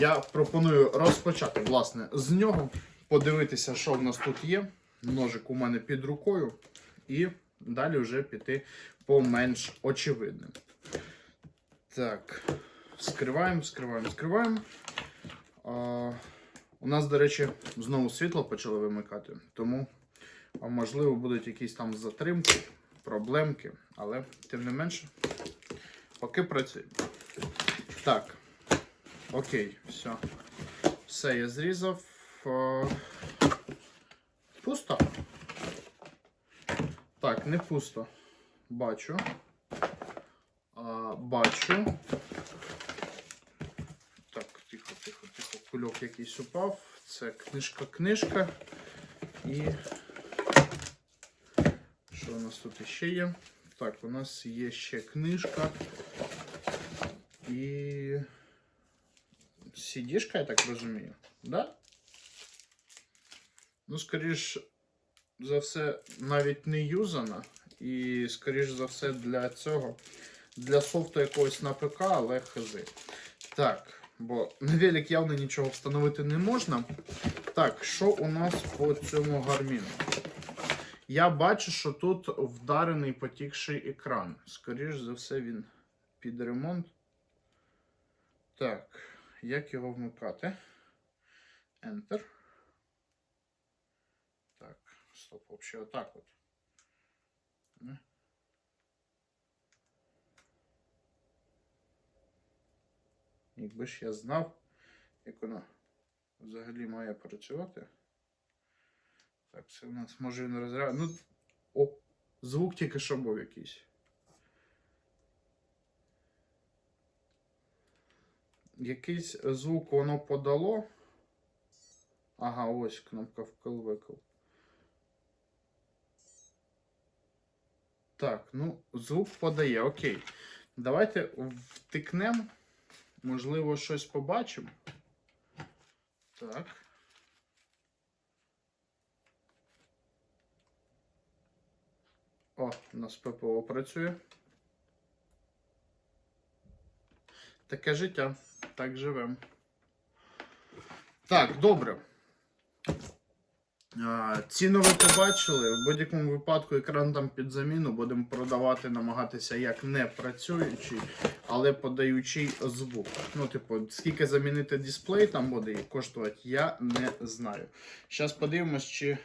Я пропоную розпочати власне з нього, подивитися, що в нас тут є. Ножик у мене під рукою, і далі вже піти по менш очевидним. Так, скриваємо, скриваємо, скриваємо. У нас, до речі, знову світло почало вимикати, тому можливо будуть якісь там затримки, проблемки, але тим не менше, поки працюємо. Так. Окей, все. Все, я зрізав. Е, Пусто. Так, не пусто. Бачу. Бачу. Так, тихо, тихо, тихо. Кульок якийсь упав. Це книжка, книжка. І. Що у нас тут іще є? Так, у нас є ще книжка. І. Сідішка, я так розумію. Да? Ну, скоріш за все, навіть не юзана. І, скоріш за все, для цього, для софту якогось на ПК, але хз. Так, бо на велик явно нічого встановити не можна. Так, що у нас по цьому гарміну? Я бачу, що тут вдарений потікший екран. Скоріш за все, він під ремонт. Так, як його вмикати? Enter. Так, стоп, взагалі отак от. Якби ж я знав, як воно взагалі має працювати. Так, це у нас може він розряд. Ну, о, звук тільки що був якийсь. Якийсь звук воно подало. Ага, ось кнопка вкл-викл. Так, ну, звук подає, окей. Давайте втикнемо. Можливо, щось побачимо. Так. О, у нас ППО працює. Таке життя. Так живемо. Так, добре. Ціну ви побачили. В будь-якому випадку екран там під заміну будемо продавати, намагатися як не працюючий, але подаючий звук. Ну, типу, скільки замінити дисплей там буде і коштувати, я не знаю. Зараз подивимось, чи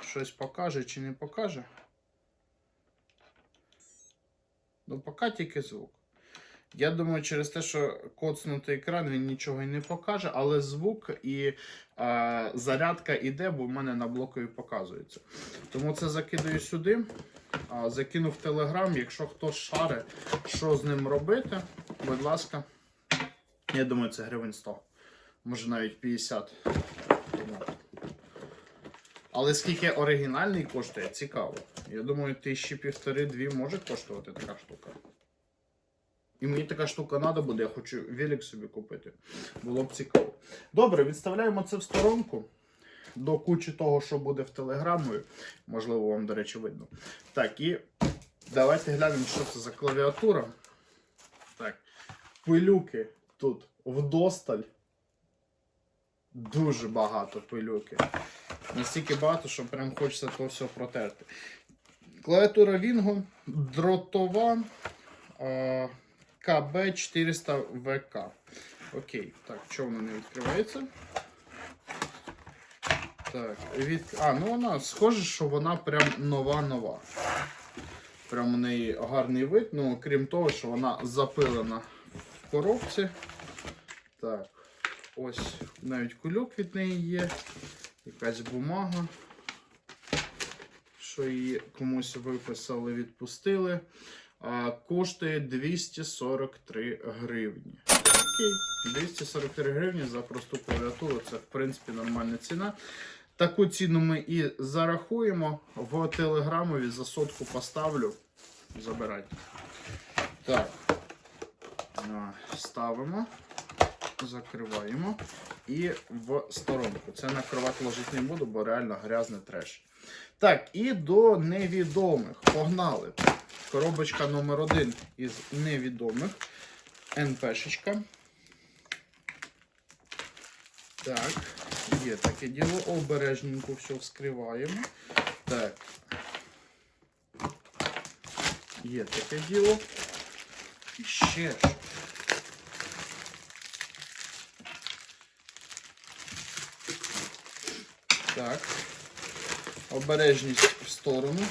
щось покаже, чи не покаже. Ну, поки тільки звук. Я думаю, через те, що коцнутий екран, він нічого і не покаже, але звук і е, зарядка іде, бо в мене на блокові показується. Тому це закидаю сюди, а, закинув в Telegram. Якщо хтось шаре, що з ним робити, будь ласка. Я думаю, це гривень 100, може навіть 50. Але скільки оригінальний коштує, цікаво. Я думаю, тисячі півтори-дві може коштувати така штука. І мені така штука треба буде, я хочу велик собі купити. Було б цікаво. Добре, відставляємо це в сторонку. До кучі того, що буде в телеграмою. Можливо, вам, до речі, видно. Так, і давайте глянемо, що це за клавіатура. Так. Пилюки тут вдосталь. Дуже багато пилюки. Настільки багато, що прям хочеться то все протерти. Клавіатура Вінго дротова. А, КБ400ВК. Окей, так, чого вона не відкривається? Так, від... А, ну вона схоже, що вона прям нова-нова. Прям у неї гарний вид, ну крім того, що вона запилена в коробці. Так, ось навіть кульок від неї є. Якась бумага. Що її комусь виписали, відпустили. Коштує 243 гривні. Окей, 243 гривні за просту клавіатуру. Це, в принципі, нормальна ціна. Таку ціну ми і зарахуємо. В телеграмові за сотку поставлю. Забирайте. Так. Ставимо, закриваємо і в сторонку. Це на кровать ложити не буду, бо реально грязний треш. Так, і до невідомих. Погнали. Коробочка номер один із невідомих. НПшечка. Так, є таке діло. Обережненько все вскриваємо. Так. Є таке діло. І ще. Так. Обережність в сторону.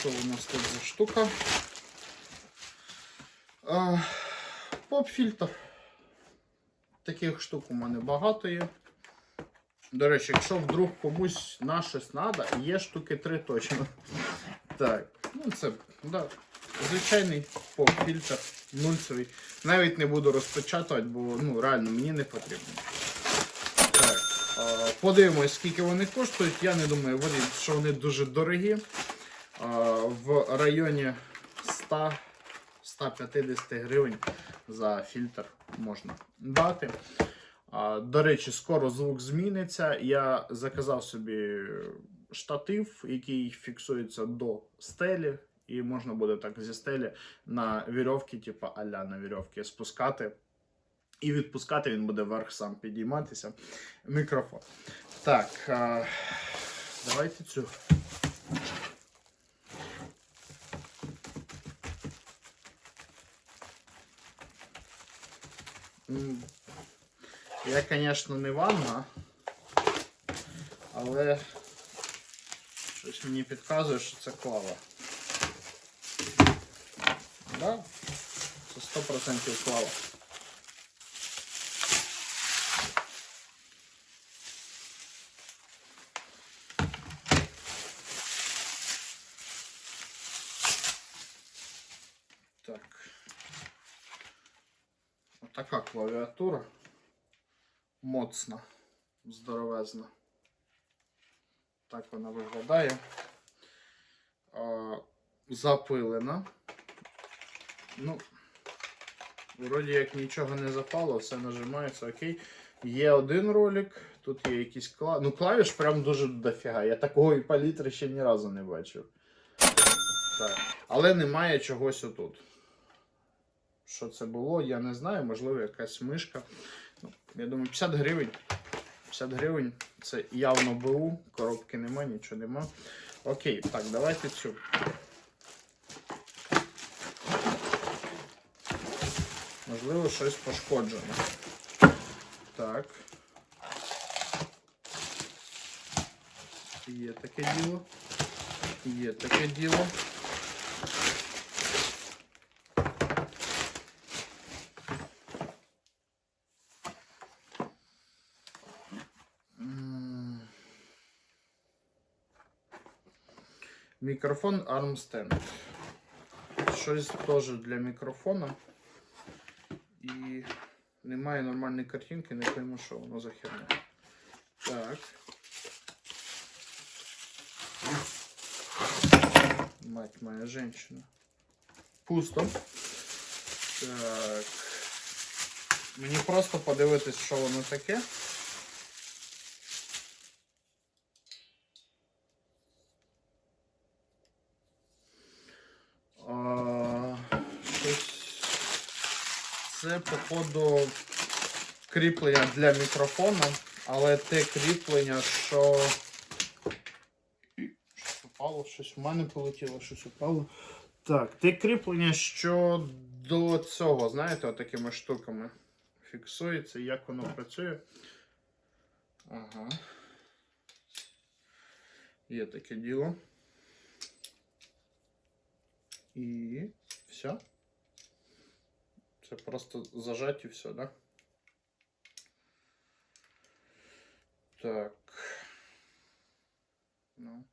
Що у нас тут за штука? Поп-фільтр. Таких штук у мене багато є. До речі, якщо вдруг комусь на щось треба, є штуки три точно. Так, ну це, да, звичайний поп-фільтр, нульцевий. Навіть не буду розпечатувати, бо ну, реально мені не потрібно. Так, подивимось, скільки вони коштують. Я не думаю, що вони дуже дорогі. В районі 100 150 гривень за фільтр можна дати. До речі, скоро звук зміниться. Я заказав собі штатив, який фіксується до стелі, і можна буде так зі стелі на вірьовки, типу аля на вірьовки, спускати. І відпускати він буде вверх сам підійматися. Мікрофон. Так, давайте цю. Я, звісно, не ванна, але щось мені підказує, що це клава. Да? Це 100% клава. Так. Отака клавіатура. Моцна, здоровезна. Так вона виглядає. Запилена. Ну, вроді як нічого не запало, все нажимається, окей. Є один ролик, тут є якісь клавіші. Ну, клавіш прям дуже дофіга. Я такої палітри ще ні разу не бачив. Так. Але немає чогось отут. Що це було, я не знаю, можливо, якась мишка. Ну, я думаю, 50 гривень. 50 гривень це явно БУ, коробки нема, нічого нема. Окей, так, давайте цю. Можливо, щось пошкоджено. Так. Є таке діло. Є таке діло. Мікрофон Armstand. Щось теж для мікрофона. І немає нормальної картинки, не пойму, що воно за херня. Так. Мать моя женщина. Пусто. Так. Мені просто подивитись, що воно таке. Це, походу, кріплення для мікрофона, але те кріплення, що. Щось упало, щось в мене полетіло, щось упало. Так, те кріплення, що до цього, знаєте, отакими штуками фіксується, як воно працює. Ага. Є таке діло. І все. Це просто зажать і все, да? Так. Ну.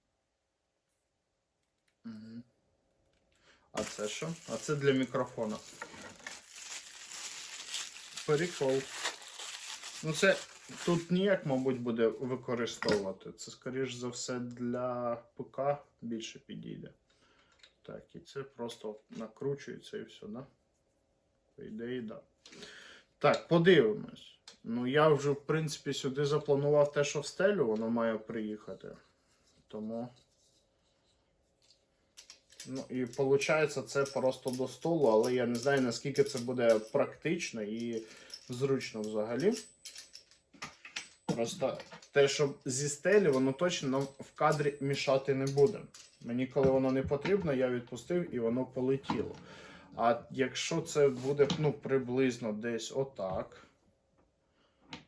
Угу. А це що? А це для мікрофона. Прикол. Ну це тут ніяк, мабуть, буде використовувати. Це, скоріш за все, для ПК більше підійде. Так, і це просто накручується і все, да? Ідеї, да. Так, подивимось. Ну, я вже, в принципі, сюди запланував те, що в стелю, воно має приїхати. Тому. Ну, і виходить, це просто до столу, але я не знаю, наскільки це буде практично і зручно взагалі. Просто те, що зі стелі, воно точно нам в кадрі мішати не буде. Мені, коли воно не потрібно, я відпустив і воно полетіло. А якщо це буде ну, приблизно десь отак.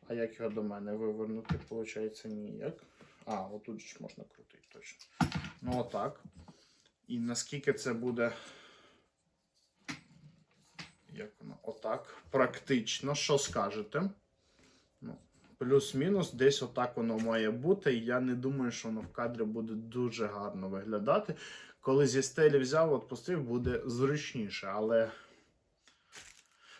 А як його до мене вивернути, виходить, ніяк. А, отут ж можна крутити точно. Ну, отак. І наскільки це буде. Як воно? Отак. Практично. Що скажете? Ну, плюс-мінус, десь отак воно має бути. Я не думаю, що воно в кадрі буде дуже гарно виглядати. Коли зі стелі взяв, відпустив, буде зручніше, але.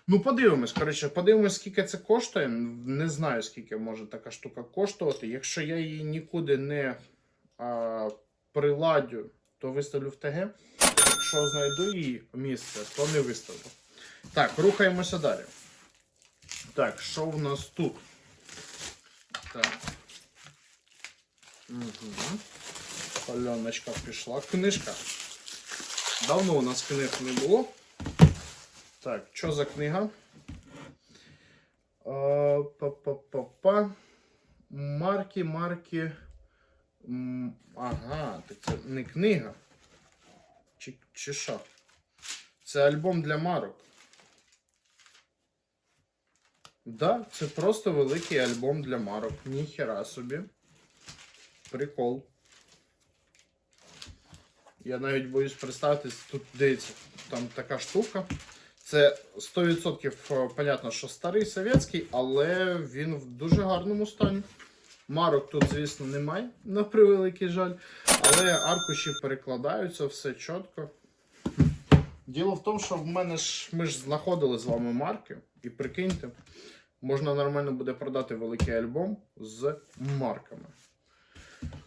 Ну, подивимось, коротше, подивимось, скільки це коштує. Не знаю, скільки може така штука коштувати. Якщо я її нікуди не а, приладю, то виставлю в ТГ. Якщо знайду її місце, то не виставлю. Так, рухаємося далі. Так, що в нас тут? Так. Угу. Пальоночка пішла. Книжка. Давно у нас книг не було. Так, що за книга? Па-па-па-па. Марки, марки. Ага, так це не книга. Чи, чи що? Це альбом для марок. Да, це просто великий альбом для марок. Ніхера собі. Прикол. Я навіть боюсь представити, тут дивіться, там така штука. Це 100% е, понятно, що старий совєтський, але він в дуже гарному стані. Марок тут, звісно, немає, на превеликий жаль. Але аркуші перекладаються, все чітко. Діло в тому, що в мене ж ми ж знаходили з вами марки, і прикиньте, можна нормально буде продати великий альбом з марками.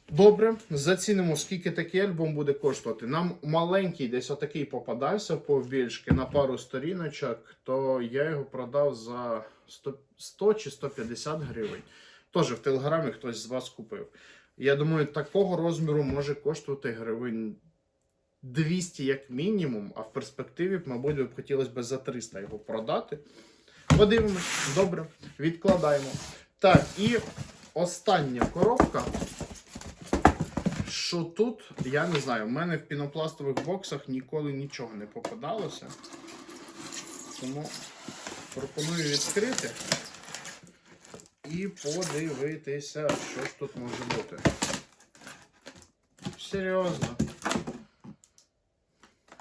Добре, зацінимо, скільки такий альбом буде коштувати. Нам маленький, десь отакий попадався повбільшки на пару сторіночок, то я його продав за 100, 100 чи 150 гривень. Теж в телеграмі хтось з вас купив. Я думаю, такого розміру може коштувати гривень 200 як мінімум, а в перспективі, мабуть, б хотілося б за 300 його продати. Подивимось, добре, відкладаємо. Так, і остання коробка. Що тут, я не знаю, в мене в пінопластових боксах ніколи нічого не попадалося. Тому пропоную відкрити і подивитися, що ж тут може бути. Серйозно.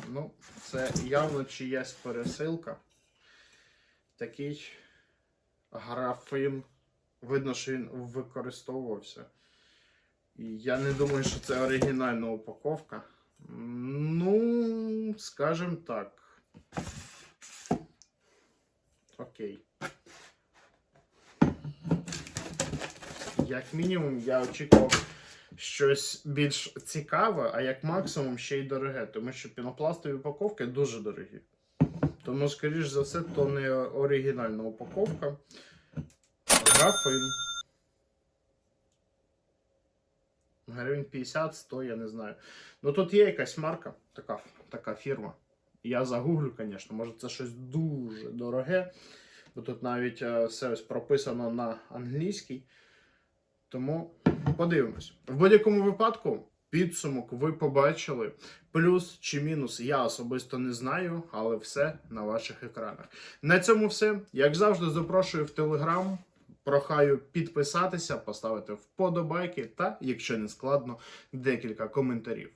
Ну, це явно чиясь пересилка. Такий графін. Видно, що він використовувався. Я не думаю, що це оригінальна упаковка. Ну, скажем так. Окей. Як мінімум, я очікував щось більш цікаве, а як максимум ще й дороге, тому що пінопластові упаковки дуже дорогі. Тому, скоріш за все, то не оригінальна упаковка. Графин. Гривень 50-100, я не знаю. Ну тут є якась марка, така, така фірма. Я загуглю, звісно, може це щось дуже дороге. Бо тут навіть е, все ось прописано на англійській. Тому подивимось. В будь-якому випадку підсумок ви побачили. Плюс чи мінус я особисто не знаю, але все на ваших екранах. На цьому все. Як завжди, запрошую в Телеграм. Прохаю підписатися, поставити вподобайки та, якщо не складно, декілька коментарів.